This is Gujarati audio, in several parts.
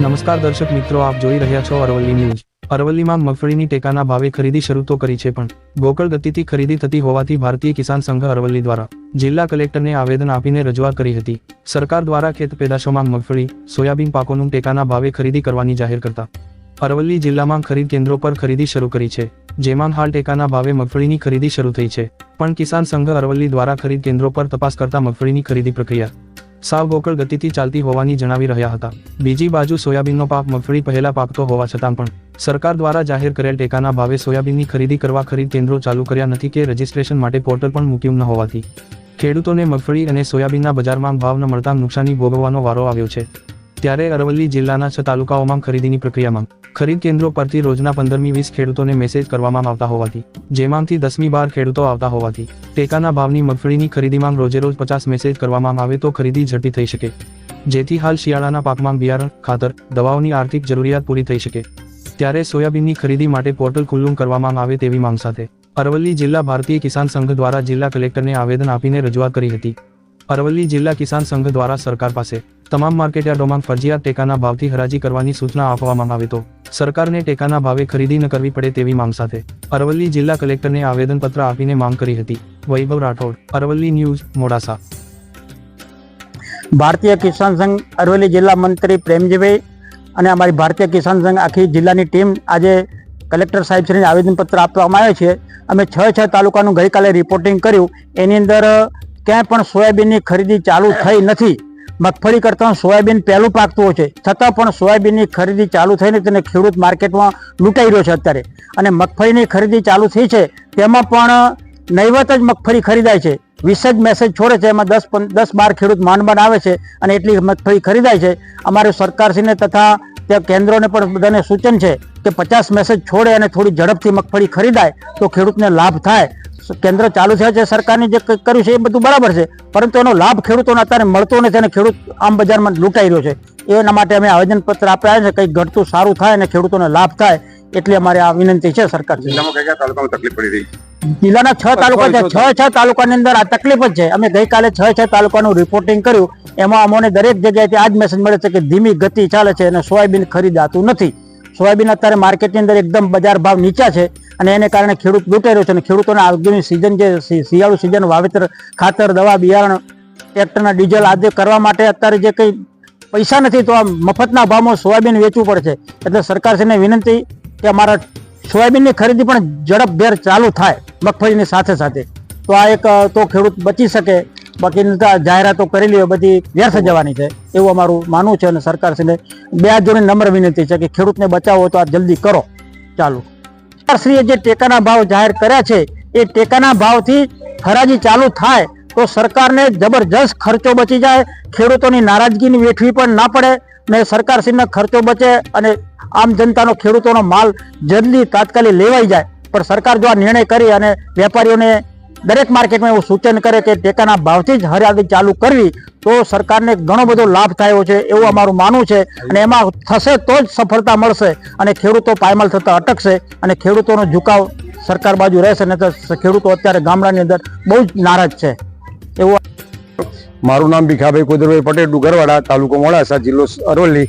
નમસ્કાર દર્શક મિત્રો, આપ જોઈ રહ્યા છો અરવલ્લી ન્યૂઝ. અરવલ્લીમાં મગફળીની ટેકાના ભાવે ખરીદી શરૂ તો કરી છે પણ, ગોકળ ગતિથી ખરીદી થતી હોવાથી ભારતીય કિસાન સંઘ અરવલ્લી દ્વારા જિલ્લા કલેક્ટરને આવેદન આપીને રજૂઆત કરી હતી. સરકાર દ્વારા ખેત પેદાશોમાં મગફળી, સોયાબીન પાકોનું ટેકાના ભાવે ખરીદી કરવાની જાહેર કરતા, અરવલ્લી જિલ્લામાં ખરીદ કેન્દ્રો પર ખરીદી શરૂ કરી છે, જેમાં હાલ ટેકાના ભાવે મગફળીની ખરીદી શરૂ થઈ છે. પણ કિસાન સંઘ અરવલ્લી દ્વારા ખરીદ કેન્દ્રો પર તપાસ કરતા મગફળીની ખરીદી પ્રક્રિયા સાવ ગોકળ ગતિથી ચાલતી હોવાની જણાવી રહ્યા હતા. બીજી બાજુ સોયાબીનનો પાક મગફળી પહેલા પાકતો હોવા છતાં પણ, સરકાર દ્વારા જાહેર કરેલ ટેકાના ભાવે સોયાબીનની ખરીદી કરવા ખરીદ કેન્દ્રો ચાલુ કર્યા નથી કે રજીસ્ટ્રેશન માટે પોર્ટલ પણ મૂક્યું ન હોવાથી. ખેડૂતોને મગફળી અને સોયાબીનના બજારમાં ભાવ ન મળતા નુકસાની ભોગવવાનો વારો આવ્યો છે. ત્યારે અરવલ્લી જિલ્લાના છ તાલુકાઓમાં ખરીદીની પ્રક્રિયામાં ખરીદ કેન્દ્રો પરથી રોજના પંદરમી વીસ ખેડૂતોને મેસેજ કરવામાં આવતા હોવાથી, જેમાંથી દસમી બાર ખેડૂતો આવતા હોવાથી, ટેકાના ભાવની મગફળીની ખરીદીમાં રોજેરોજ પચાસ મેસેજ કરવામાં આવે તો ખરીદી ઝડપી થઈ શકે. જેથી હાલ શિયાળાના પાકમાં બિયારણ, ખાતર, દવાઓની આર્થિક જરૂરિયાત પૂરી થઈ શકે. ત્યારે સોયાબીનની ખરીદી માટે પોર્ટલ ખુલ્લું કરવામાં આવે તેવી માંગ સાથે, અરવલ્લી જિલ્લા ભારતીય કિસાન સંઘ દ્વારા જિલ્લા કલેક્ટરને આવેદન આપીને રજૂઆત કરી હતી. અરવલ્લી જિલ્લા કિસાન સંઘ દ્વારા સરકાર પાસે તમામ માર્કેટયાર્ડોમાં ફરજિયાત ટેકાના ભાવથી હરાજી કરવાની સૂચના આપવામાં આવે તો સરકારને ટેકાના ભાવે ખરીદી ન કરવી પડે તેવી માંગ સાથે અરવલ્લી જિલ્લા કલેક્ટરને આવેદનપત્ર આપીને માંગ કરી હતી. વૈભવ રાઠોડ, અરવલ્લી ન્યૂઝ, મોડાસા. ભારતીય કિસાન સંઘ, અરવલ્લી જિલ્લા મંત્રી પ્રેમજીભાઈ અને અમારી ભારતીય કિસાન સંઘ આખી જિલ્લાની ટીમ આજે કલેક્ટર સાહેબશ્રીને આવેદનપત્ર આપવામાં આવે છે. અમે છ છ તાલુકાનું ગઈકાલે રિપોર્ટિંગ કર્યું. એની અંદર ક્યાંય પણ સોયાબીનની ખરીદી ચાલુ થઈ નથી. મગફળી કરતાં સોયાબીન પહેલું પાકતું હોય છે. છતાં પણ સોયાબીનની ખરીદી ચાલુ થઈને તેને ખેડૂત માર્કેટમાં લૂંટાઈ રહ્યો છે અત્યારે. અને મગફળીની ખરીદી ચાલુ થઈ છે. તેમાં પણ નહીવત જ મગફળી ખરીદાય છે. વીસ જ મેસેજ છોડે છે. એમાં દસ દસ બાર ખેડૂત માંડ આવે છે અને એટલી મગફળી ખરીદાય છે. અમારે સરકારશ્રીને તથા તે કેન્દ્રોને પણ બધાને સૂચન છે. કે પચાસ મેસેજ છોડે અને થોડી ઝડપથી મગફળી ખરીદાય તો ખેડૂતને લાભ થાય. કેન્દ્ર ચાલુ થયા છે સરકારની જે કર્યું છે એ બધું બરાબર છે પરંતુ એનો લાભ ખેડૂતોને અત્યારે મળતો નથી અને ખેડૂત આમ બજારમાં લૂંટાઈ રહ્યો છે. એના માટે અમે આવેદનપત્ર આપ્યા છે કંઈક ઘટતું સારું થાય અને ખેડૂતોને લાભ થાય એટલે અમારે આ વિનંતી છે સરકાર જિલ્લાના છ તાલુકા છે છ છ તાલુકાની અંદર આ તકલીફ જ છે. અમે ગઈકાલે છ છ તાલુકાનું રિપોર્ટિંગ કર્યું એમાં અમને દરેક જગ્યાએથી આ જ મેસેજ મળે છે કે ધીમી ગતિ ચાલે છે અને સોયાબીન ખરીદાતું નથી. સોયાબીન અત્યારે માર્કેટની અંદર એકદમ બજાર ભાવ નીચા છે અને એને કારણે ખેડૂત લૂંટાઈ છે અને ખેડૂતોને આગળની સિઝન જે શિયાળુ સિઝન વાવેતર, ખાતર, દવા, બિયારણ, ટ્રેક્ટરના ડીઝલ આદિ કરવા માટે અત્યારે જે કંઈ પૈસા નથી તો આ મફતના ભાવમાં સોયાબીન વેચવું પડશે. એટલે સરકારશ્રીને વિનંતી કે અમારા સોયાબીનની ખરીદી પણ ઝડપભેર ચાલુ થાય મગફળીની સાથે સાથે. તો આ એક તો ખેડૂત બચી શકે. બાકી જાહેરાતો કરેલી હોય બધી વ્યર્થ જવાની છે. એવું અમારું માનવું છે અને સરકારશ્રીને બે જોડે નમ્ર વિનંતી છે કે ખેડૂતને બચાવો તો આ જલ્દી કરો. ચાલુ. સરકારશ્રીએ જે ટેકાના ભાવ જાહેર કર્યા છે એ ટેકાના ભાવથી હરાજી ચાલુ થાય તો સરકારને જબરજસ્ત ખર્ચો બચી જાય ખેડૂતોની નારાજગીની વેઠવી પણ ના પડે ને સરકારશ્રીને ખર્ચો બચે અને આમ જનતાનો ખેડૂતોનો માલ જલ્દી તાત્કાલિક લેવાઈ જાય. પણ સરકાર જો આ નિર્ણય કરી અને વેપારીઓને દરેક માર્કેટમાં એવું સૂચન કરે કે ટેકાના ભાવથી જ હરાજી ચાલુ કરવી, તો સરકારને ઘણો બધો લાભ થયો છે એવું અમારું માનવું છે. અને એમાં થશે તો જ સફળતા મળશે અને ખેડૂતો પાયમાલ થતા અટકશે અને ખેડૂતોનો ઝુકાવ સરકાર બાજુ રહેશે ને તો ખેડૂતો અત્યારે ગામડાની અંદર બહુ જ નારાજ છે. એવું મારું નામ ભીખાભાઈ કુદરભાઈ પટેલ, ડુગરવાડા તાલુકો મોડાસા, જિલ્લો અરવલ્લી.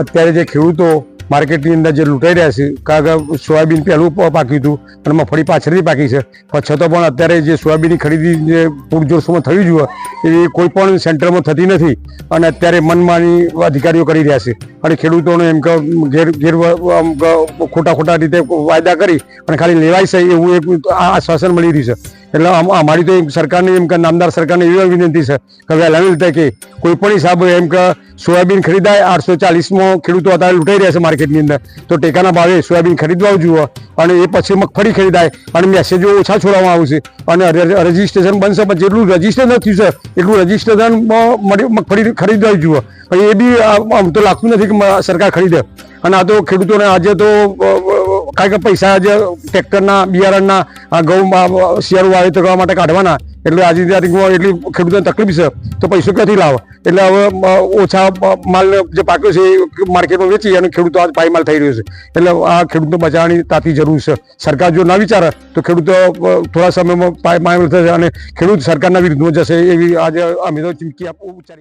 અત્યારે જે ખેડૂતો માર્કેટની અંદર જે લૂંટાઈ રહ્યા છે, કારણ કે સોયાબીન પહેલું પાક્યું હતું અને મગફળી પાછળથી પાકી છે. પણ છતાં પણ અત્યારે જે સોયાબીનની ખરીદી જે પૂરજોશમાં થવી જોઈએ એ કોઈ પણ સેન્ટરમાં થતી નથી. અને અત્યારે મનમાની અધિકારીઓ કરી રહ્યા છે. અને ખેડૂતોને એમ કે ઘેર ઘેર ખોટા ખોટા રીતે વાયદા કરી અને ખાલી લેવાય છે એવું એક આશ્વાસન મળી રહ્યું છે. એટલે અમારી તો સરકારની એમ કે નામદાર સરકારને એવી વિનંતી છે કે વહેલા રીતે કે કોઈ પણ હિસાબે એમ કે સોયાબીન ખરીદાય, આઠસો ચાલીસમાં ખેડૂતો અત્યારે લૂંટાઈ રહ્યા છે માર્કેટની અંદર. તો ટેકાના ભાવે સોયાબીન ખરીદવા જુઓ અને એ પછી મગફળી ખરીદાય અને મેસેજો ઓછા છોડવામાં આવશે અને રજીસ્ટ્રેશન બનશે, પણ જેટલું રજિસ્ટર થયું છે, એટલું રજીસ્ટ્રેશન મગફળી ખરીદવા જુઓ એ બી આમ તો લાગતું નથી કે સરકાર ખરીદે. અને આ તો ખેડૂતોને આજે તો કારણ કે પૈસા જે ટ્રેક્ટરના બિયારણના ઘઉં શિયાળું વાવેતર કરવા માટે કાઢવાના. એટલે આજે તારીખમાં એટલી ખેડૂતોને તકલીફ છે, તો પૈસો ક્યાંથી લાવે? એટલે હવે ઓછા માલ જે પાક્યો છે એ માર્કેટમાં વેચી અને ખેડૂતો આજ પાયમાલ થઈ રહ્યો છે. એટલે આ ખેડૂતો બચાવવાની તાતી જરૂર છે. સરકાર જો ના વિચારે, તો ખેડૂતો થોડા સમયમાં પાયમાલ થશે અને ખેડૂત સરકારના વિરુદ્ધમાં જશે એવી આજે અમે તો ચીમકી આપવું ઉચ્ચારી